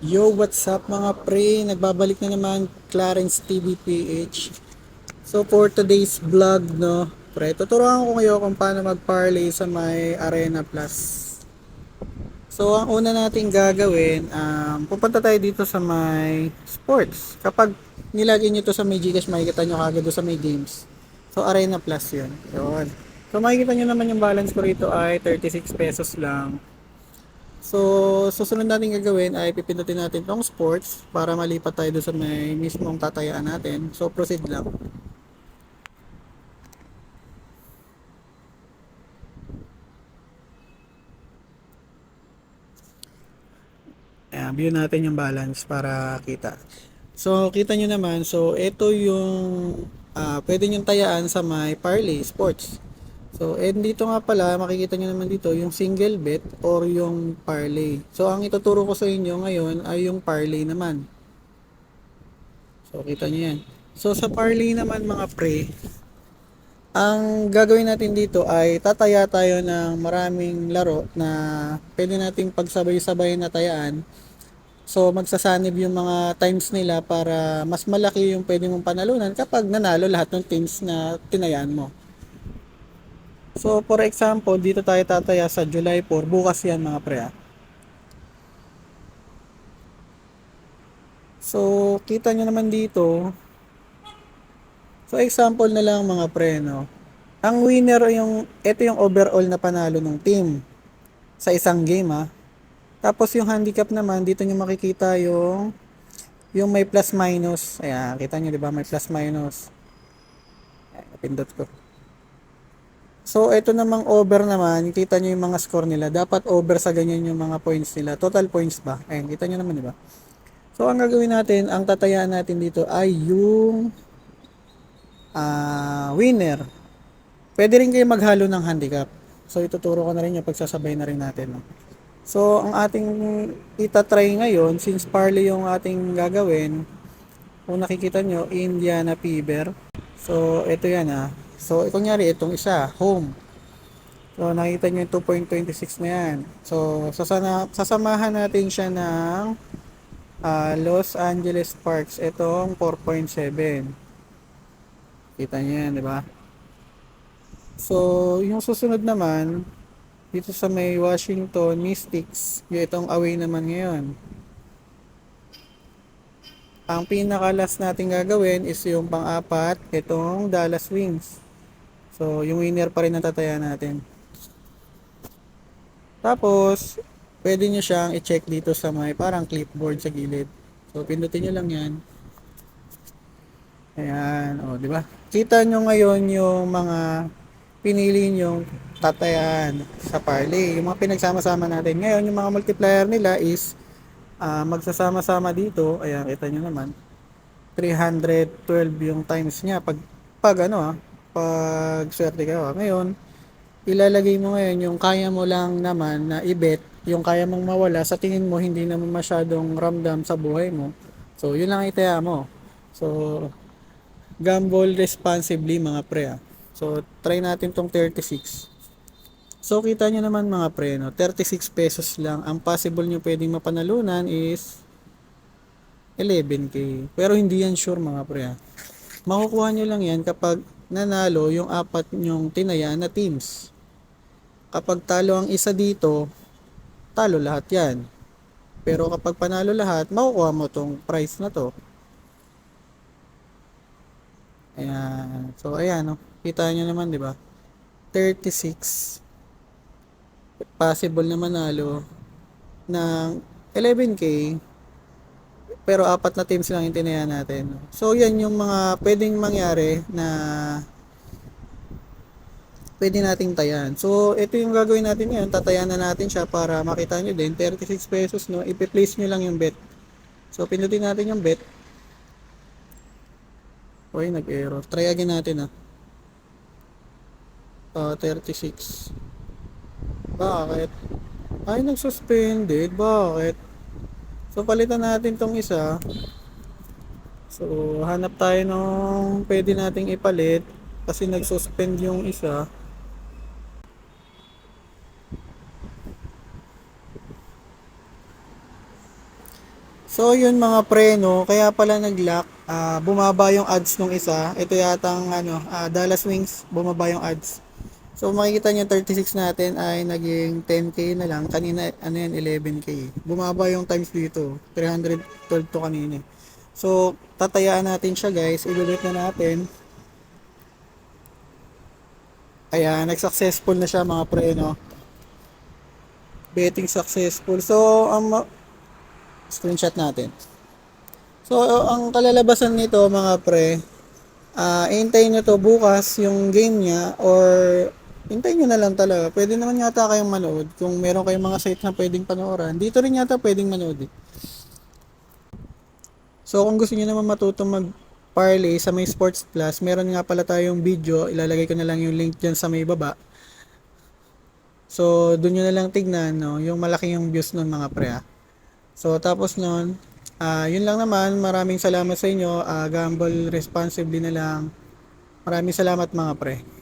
Yo, what's up mga pre? Nagbabalik na naman Clarence TV PH. So for today's vlog, no, pre, tuturuan ko kayo kung paano mag-parlay sa may Arena Plus. So ang una nating gagawin, um, pupunta tayo dito sa may sports. Kapag nilagay nyo to sa may Gcash, makikita nyo kagad sa may games. So Arena Plus yun. Yun. So makikita nyo naman yung balance ko rito ay 36 pesos lang. So, susunod natin gagawin ay pipindutin natin tong sports para malipat tayo doon sa may mismong tatayaan natin. So, proceed lang. Ayan, view natin yung balance para kita. So, kita nyo naman. So, ito yung ah, pwede nyo tayaan sa may parlay sports. So, and dito nga pala, makikita nyo naman dito yung single bet or yung parlay. So, ang ituturo ko sa inyo ngayon ay yung parlay naman. So, kita nyo yan. So, sa parlay naman mga pre, ang gagawin natin dito ay tataya tayo ng maraming laro na pwede nating pagsabay-sabay na tayaan. So, magsasanib yung mga times nila para mas malaki yung pwede mong panalunan kapag nanalo lahat ng teams na tinayaan mo. So, for example, dito tayo tataya sa July 4. Bukas yan mga pre. ah. So, kita nyo naman dito. So, example na lang mga pre, no? Ang winner yung, ito yung overall na panalo ng team sa isang game, ha? Tapos yung handicap naman, dito nyo makikita yung yung may plus minus. Ayan, kita nyo, di ba? May plus minus. Ayan, napindot ko. So, ito namang over naman, kita nyo yung mga score nila. Dapat over sa ganyan yung mga points nila. Total points ba? Ayan, kita nyo naman, di ba? So, ang gagawin natin, ang tatayaan natin dito ay yung ah winner. Pwede rin kayo maghalo ng handicap. So, ituturo ko na rin yung pagsasabay na rin natin. No? So, ang ating itatry ngayon, since parlay yung ating gagawin, kung nakikita nyo, Indiana Fever. So, ito yan ah. So, kunyari, itong isa, home. So, nakita nyo yung 2.26 na yan. So, sasana, sasamahan natin siya ng ah, Los Angeles Sparks. Itong 4.7. Kita nyo yan, di ba? So, yung susunod naman, dito sa may Washington Mystics, yung itong away naman ngayon. Ang pinaka-last natin gagawin is yung pang-apat, itong Dallas Wings. So, yung winner pa rin ang tataya natin. Tapos, pwede nyo siyang i-check dito sa may parang clipboard sa gilid. So, pindutin nyo lang yan. Ayan, o, di ba? Kita nyo ngayon yung mga pinili nyong tatayan sa parlay. Yung mga pinagsama-sama natin. Ngayon, yung mga multiplier nila is ah, magsasama-sama dito. Ayan, kita nyo naman. 312 yung times niya. Pag, pag ano ah, pag swerte ka. ah. Ngayon, ilalagay mo ngayon yung kaya mo lang naman na i-bet, yung kaya mong mawala, sa tingin mo hindi naman masyadong ramdam sa buhay mo. So, yun lang itaya mo. So, gamble responsibly mga pre ah. So, try natin tong 36. So, kita nyo naman mga pre, no? 36 pesos lang. Ang possible nyo pwedeng mapanalunan is 11k. Pero hindi yan sure mga pre. ah. Makukuha nyo lang yan kapag nanalo yung apat nyong tinaya na teams. Kapag talo ang isa dito, talo lahat yan. Pero kapag panalo lahat, makukuha mo tong price na to. Ayan. So, ayan, no? Kita nyo naman, di ba? 36. Possible na manalo ng 11k. Pero apat na teams lang yung tinaya natin. So, yan yung mga pwedeng mangyari na pwede nating tayan. So, ito yung gagawin natin ngayon. Tatayan na natin siya para makita nyo din. 36 pesos, no? Ipi-place nyo lang yung bet. So, pindutin natin yung bet. Uy, nag-error. Try again natin, ah. Ah, 36. Bakit? Ay, nag-suspended. Bakit? So, palitan natin tong isa. So, hanap tayo nung pwede nating ipalit. Kasi nag-suspend yung isa. So yun mga pre no, kaya pala nag-lock, ah, bumaba yung ads nung isa. Ito yatang ano, ah, Dallas Wings, bumaba yung ads. So makikita niyo 36 natin ay naging 10k na lang. Kanina ano yan 11k. Bumaba yung times dito. 312 to kanina. So tatayaan natin siya guys. Ilulot na natin. Ayan, nag-successful na siya mga pre no. Betting successful. So ang ma- screenshot natin. So, ang kalalabasan nito mga pre, ah hintayin nyo to bukas yung game niya or hintayin nyo na lang talaga. Pwede naman yata kayong manood kung meron kayong mga site na pwedeng panoorin. Dito rin yata pwedeng manood eh. So, kung gusto niyo naman matutong mag parlay sa may Sports Plus, meron nga pala tayong video. Ilalagay ko na lang yung link dyan sa may baba. So, doon nyo na lang tignan, no, yung malaki yung views nun mga pre, ah. So, tapos nun, ah yun lang naman. Maraming salamat sa inyo. Ah, gamble responsibly na lang. Maraming salamat mga pre.